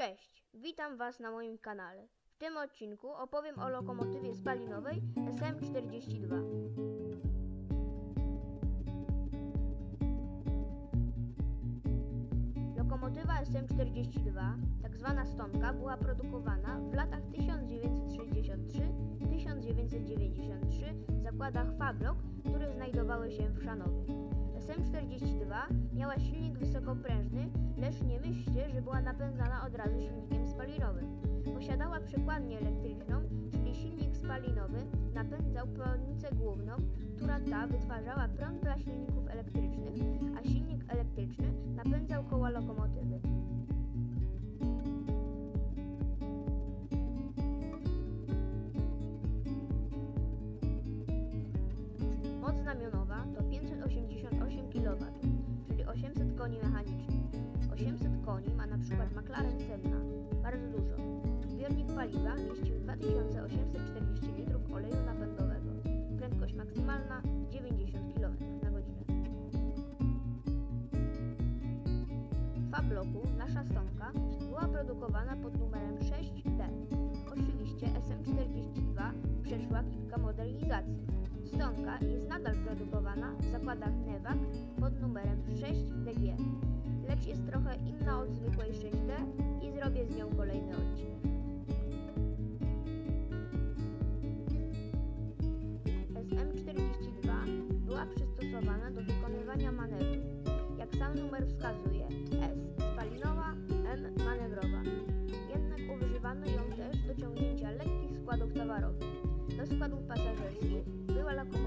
Cześć, witam Was na moim kanale. W tym odcinku opowiem o lokomotywie spalinowej SM42. Lokomotywa SM42, tak zwana stonka, była produkowana w latach 1963-1993 w zakładach Fablok, które znajdowały się w Szanowie. SM42 miała silnik była napędzana od razu silnikiem spalinowym. Posiadała przekładnię elektryczną, czyli silnik spalinowy napędzał prądnicę główną, która ta wytwarzała prąd dla silników elektrycznych, a silnik elektryczny napędzał koła lokomotywy. Moc znamionowa to McLaren Senna, bardzo dużo. Zbiornik paliwa mieścił 2840 litrów oleju napędowego. Prędkość maksymalna 90 km na godzinę. W Fabloku nasza stonka była produkowana pod numerem 6D. Oczywiście SM42 przeszła kilka modernizacji. Stonka jest nadal produkowana w zakładach Newak pod numerem 6DG, jest trochę inna od zwykłej 6D i zrobię z nią kolejny odcinek. SM42 była przystosowana do wykonywania manewru. Jak sam numer wskazuje, S spalinowa, M manewrowa. Jednak używano ją też do ciągnięcia lekkich składów towarowych. Do składów pasażerskich była lokomotywa